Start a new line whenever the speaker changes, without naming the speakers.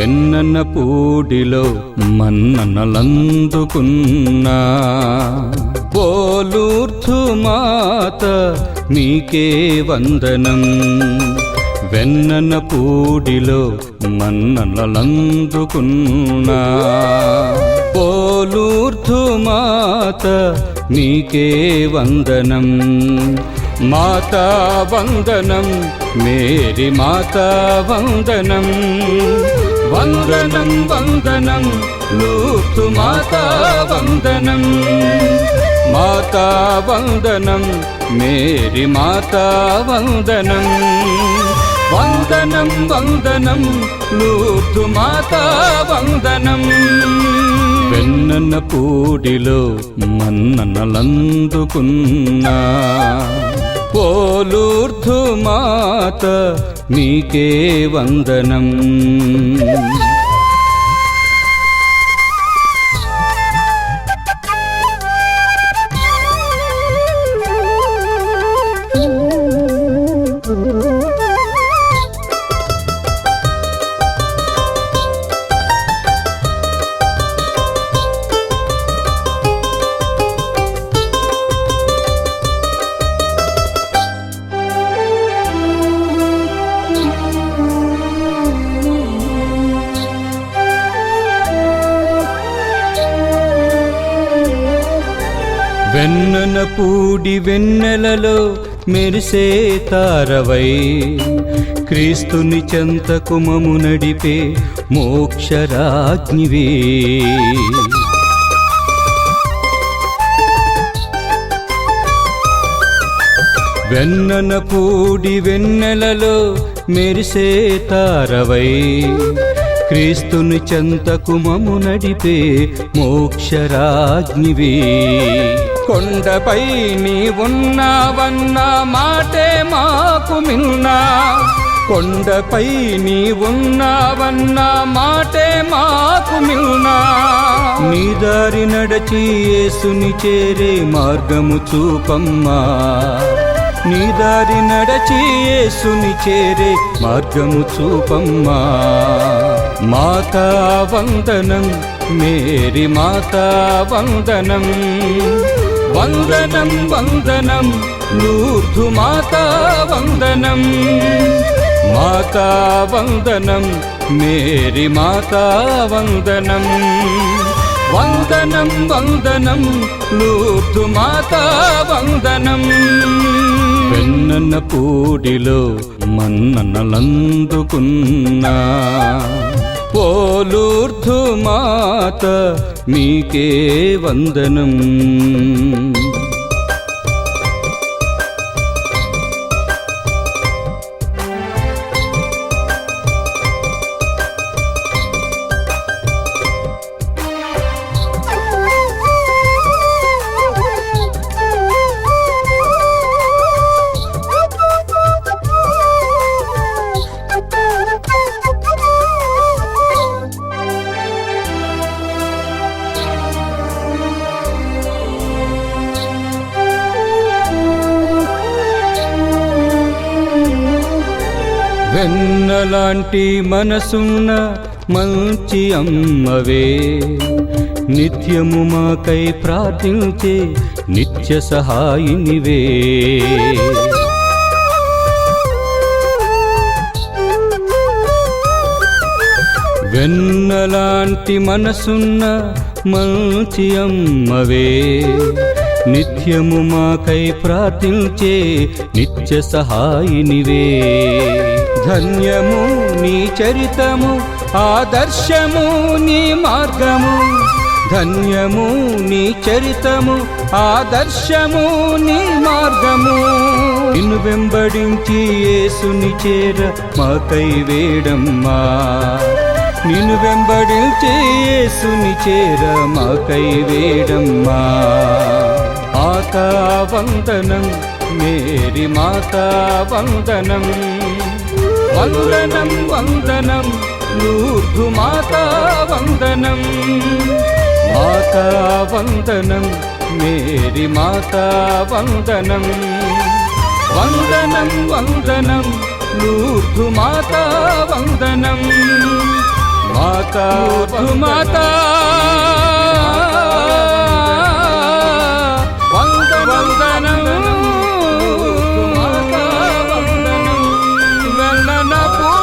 వెన్నన పూడిలో మన్ననలందుకున్నా. పోలూర్ధు మాత మీకే వందనం. వెన్నన పూడిలో మన్ననలందుకున్నా. పోలూర్ధు మాత మీకే వందనం. మాతా వందనం మేరీ మాతా వందనం. వందనం వందనం లూప్తు మాతా వందనం. మాతా వందనం మేరీ మాతా వందనం. వందనం వందనం లూప్తు మాతా వందనం. వెన్నన్న పూడిలో మన్ననలందుకున్నా. పోలూర్ధు మాత నీకే వందనం. వెన్నన పూడి వెన్నెలలో మెరిసే తారవై. క్రీస్తుని చెంతకు మము నడిపే మోక్షరాజ్ఞివే. వెన్నన పూడి వెన్నెలలో మెరిసే తారవై. క్రీస్తుని చెంతకు మము నడిపే మోక్షరాజ్ఞివే. కొండపై నీ ఉన్నావన్న మాటే మాకు మిన్నా. కొండపై నీ ఉన్నావన్న మాటే మాకు మిన్నా. నీ దారి నడచి యేసుని చేరే మార్గము చూపమ్మా. నీ దారి నడచి యేసుని చేరే మార్గము చూపమ్మా. మాతా వందనం మేరీ మాతా వందనం. వందనం వందనం నూర్ధు మాతా వందనం. మాతా వందనం మేరీ మాతా వందనం. వందనం వందనం నూర్ధు మాతా వందనం. వెన్నన్న పూడిలో మన్ననలందుకున్నా. పోలూర్ధుమాత మీకే వందనం. వెన్నలాంటి మనసున్న మంచి అమ్మవే. నిత్యము మాకై ప్రార్థించే నిత్య సహాయినివే. వెన్నలాంటి మనసున్న మంచి అమ్మవే. నిత్యము మాకై ప్రార్థించే నిత్య సహాయినివే. ధన్యము నీ చరితము ఆదర్శము నీ మార్గము. ధన్యము నీ చరితము ఆదర్శము నీ మార్గము. నిన్ను వెంబడించి యేసుని చేర మాకై వేడమ్మా. నిన్ను వెంబడించి యేసుని చేర మాకై వేడమ్మా. మాతా వందనం మేరీ మాతా వందనం వందనం వందనం నూర్ధు మాతా వందనం మాతా వందనం మేరీ మాతా వందనం వందనం వందనం నూర్ధు మాతా వందనం మాతా మాతా Oh.